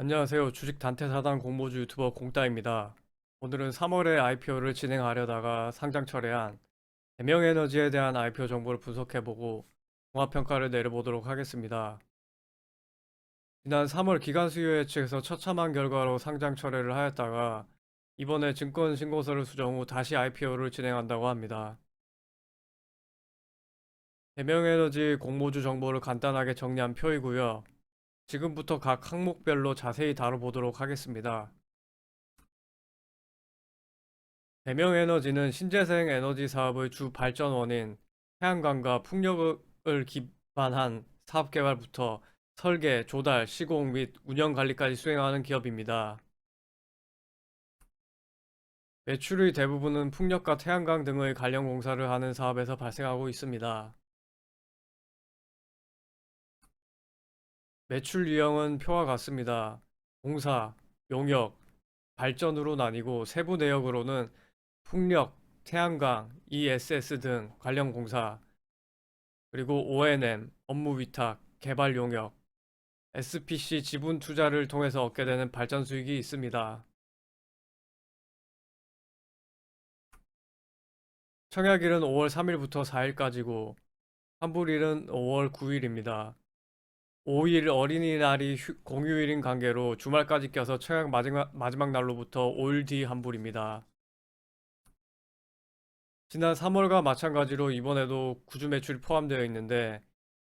안녕하세요. 주식 단태 사단 공모주 유튜버 공따입니다. 오늘은 3월에 IPO를 진행하려다가 상장 철회한 대명에너지에 대한 IPO 정보를 분석해보고 종합평가를 내려보도록 하겠습니다. 지난 3월 기간 수요 예측에서 처참한 결과로 상장 철회를 하였다가 이번에 증권 신고서를 수정 후 다시 IPO를 진행한다고 합니다. 대명에너지 공모주 정보를 간단하게 정리한 표이고요. 지금부터 각 항목별로 자세히 다뤄보도록 하겠습니다. 대명에너지는 신재생 에너지 사업의 주 발전원인 태양광과 풍력을 기반한 사업 개발부터 설계, 조달, 시공 및 운영 관리까지 수행하는 기업입니다. 매출의 대부분은 풍력과 태양광 등의 관련 공사를 하는 사업에서 발생하고 있습니다. 매출 유형은 표와 같습니다. 공사, 용역, 발전으로 나뉘고 세부 내역으로는 풍력, 태양광, ESS 등 관련 공사, 그리고 O&M, 업무 위탁, 개발 용역, SPC 지분 투자를 통해서 얻게 되는 발전 수익이 있습니다. 청약일은 5월 3일부터 4일까지고 환불일은 5월 9일입니다. 5일 어린이날이 휴- 공휴일인 관계로 주말까지 껴서 청약 마지막, 마지막 날로부터 5일 뒤 환불입니다. 지난 3월과 마찬가지로 이번에도 구주 매출이 포함되어 있는데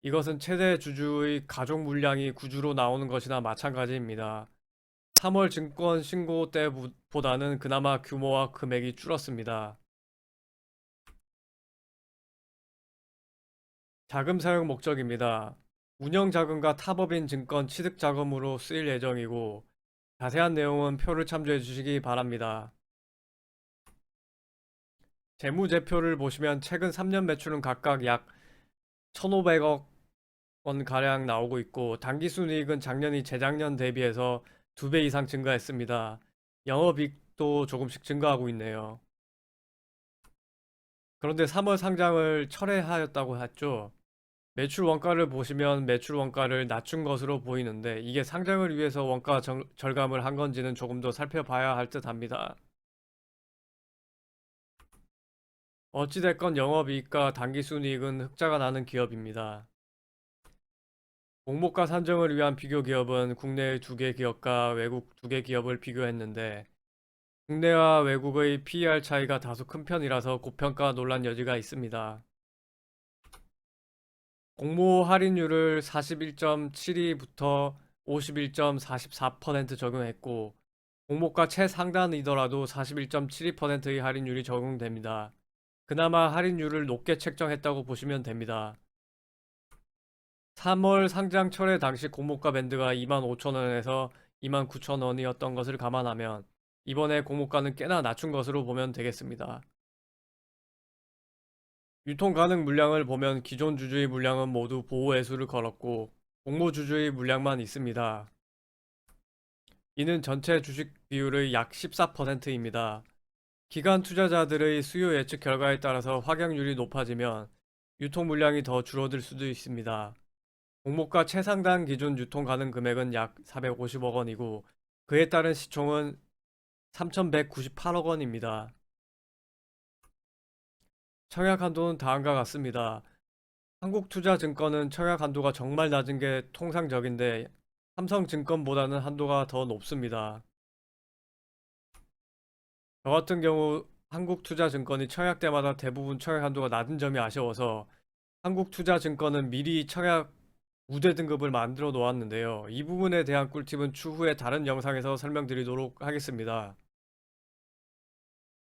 이것은 최대 주주의 가족 물량이 구주로 나오는 것이나 마찬가지입니다. 3월 증권 신고 때보다는 그나마 규모와 금액이 줄었습니다. 자금 사용 목적입니다. 운영 자금과 타법인 증권 취득 자금으로 쓰일 예정이고 자세한 내용은 표를 참조해 주시기 바랍니다. 재무제표를 보시면 최근 3년 매출은 각각 약 1,500억 원 가량 나오고 있고 당기순이익은 작년이 재작년 대비해서 2배 이상 증가했습니다. 영업이익도 조금씩 증가하고 있네요. 그런데 3월 상장을 철회하였다고 했죠. 매출 원가를 보시면 매출 원가를 낮춘 것으로 보이는데 이게 상장을 위해서 원가 정- 절감을 한 건지는 조금 더 살펴봐야 할 듯 합니다. 어찌됐건 영업이익과 당기순이익은 흑자가 나는 기업입니다. 공모가 산정을 위한 비교 기업은 국내의 두 개 기업과 외국 두 개 기업을 비교했는데 국내와 외국의 PER 차이가 다소 큰 편이라서 고평가 논란 여지가 있습니다. 공모 할인율을 41.72부터 51.44% 적용했고 공모가 최상단이더라도 41.72%의 할인율이 적용됩니다. 그나마 할인율을 높게 책정했다고 보시면 됩니다. 3월 상장 철회 당시 공모가 밴드가 25,000원에서 29,000원이었던 것을 감안하면 이번에 공모가는 꽤나 낮춘 것으로 보면 되겠습니다. 유통 가능 물량을 보면 기존 주주의 물량은 모두 보호 애수를 걸었고 공모 주주의 물량만 있습니다. 이는 전체 주식 비율의 약 14%입니다. 기관 투자자들의 수요 예측 결과에 따라서 확약률이 높아지면 유통 물량이 더 줄어들 수도 있습니다. 공모가 최상단 기준 유통 가능 금액은 약 450억 원이고 그에 따른 시총은 3,198억 원입니다. 청약 한도는 다음과 같습니다. 한국투자증권은 청약 한도가 정말 낮은 게 통상적인데 삼성증권보다는 한도가 더 높습니다. 저 같은 경우 한국투자증권이 청약 때마다 대부분 청약 한도가 낮은 점이 아쉬워서 한국투자증권은 미리 청약 우대 등급을 만들어 놓았는데요. 이 부분에 대한 꿀팁은 추후에 다른 영상에서 설명드리도록 하겠습니다.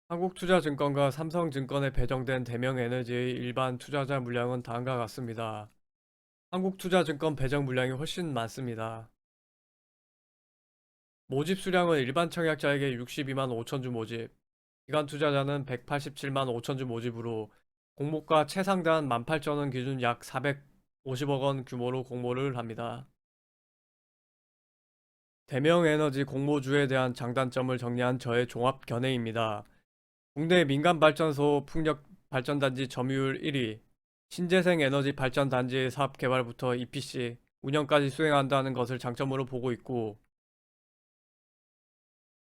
한국투자증권과 삼성증권에 배정된 대명에너지의 일반 투자자 물량은 다음과 같습니다. 한국투자증권 배정 물량이 훨씬 많습니다. 모집 수량은 일반 청약자에게 62만 5천주 모집, 기관 투자자는 187만 5천주 모집으로 공모가 최상단 18,000원 기준 약 450억 원 규모로 공모를 합니다. 대명에너지 공모주에 대한 장단점을 정리한 저의 종합 견해입니다. 국내 민간 발전소 풍력 발전단지 점유율 1위, 신재생 에너지 발전단지의 사업 개발부터 EPC, 운영까지 수행한다는 것을 장점으로 보고 있고,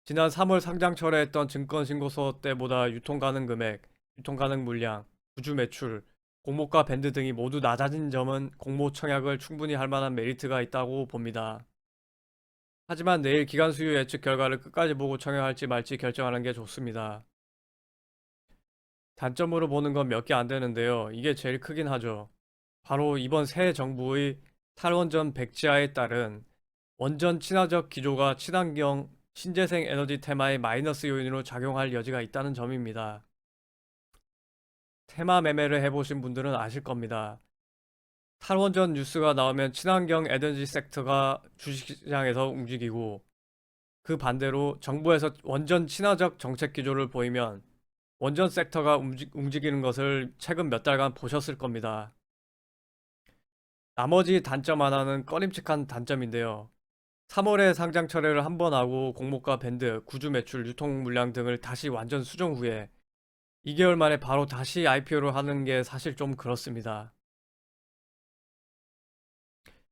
지난 3월 상장 철회했던 증권신고서 때보다 유통 가능 금액, 유통 가능 물량, 구주 매출, 공모가 밴드 등이 모두 낮아진 점은 공모 청약을 충분히 할 만한 메리트가 있다고 봅니다. 하지만 내일 기간 수요 예측 결과를 끝까지 보고 청약할지 말지 결정하는 게 좋습니다. 단점으로 보는 건 몇 개 안 되는데요. 이게 제일 크긴 하죠. 바로 이번 새 정부의 탈원전 백지화에 따른 원전 친화적 기조가 친환경 신재생 에너지 테마의 마이너스 요인으로 작용할 여지가 있다는 점입니다. 테마 매매를 해보신 분들은 아실 겁니다. 탈원전 뉴스가 나오면 친환경 에너지 섹터가 주식시장에서 움직이고 그 반대로 정부에서 원전 친화적 정책 기조를 보이면 원전 섹터가 움직, 움직이는 것을 최근 몇 달간 보셨을 겁니다. 나머지 단점 하나는 꺼림칙한 단점인데요. 3월에 상장 철회를 한 번 하고 공모가 밴드, 구주 매출, 유통 물량 등을 다시 완전 수정 후에 2개월 만에 바로 다시 IPO를 하는 게 사실 좀 그렇습니다.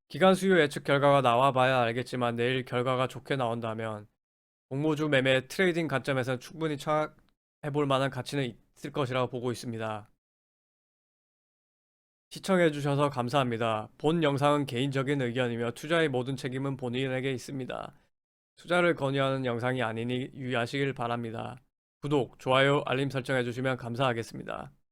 기간 수요 예측 결과가 나와 봐야 알겠지만 내일 결과가 좋게 나온다면 공모주 매매 트레이딩 관점에서는 충분히 청약 해볼 만한 가치는 있을 것이라고 보고 있습니다. 시청해주셔서 감사합니다. 본 영상은 개인적인 의견이며 투자의 모든 책임은 본인에게 있습니다. 투자를 권유하는 영상이 아니니 유의하시길 바랍니다. 구독, 좋아요, 알림 설정해주시면 감사하겠습니다.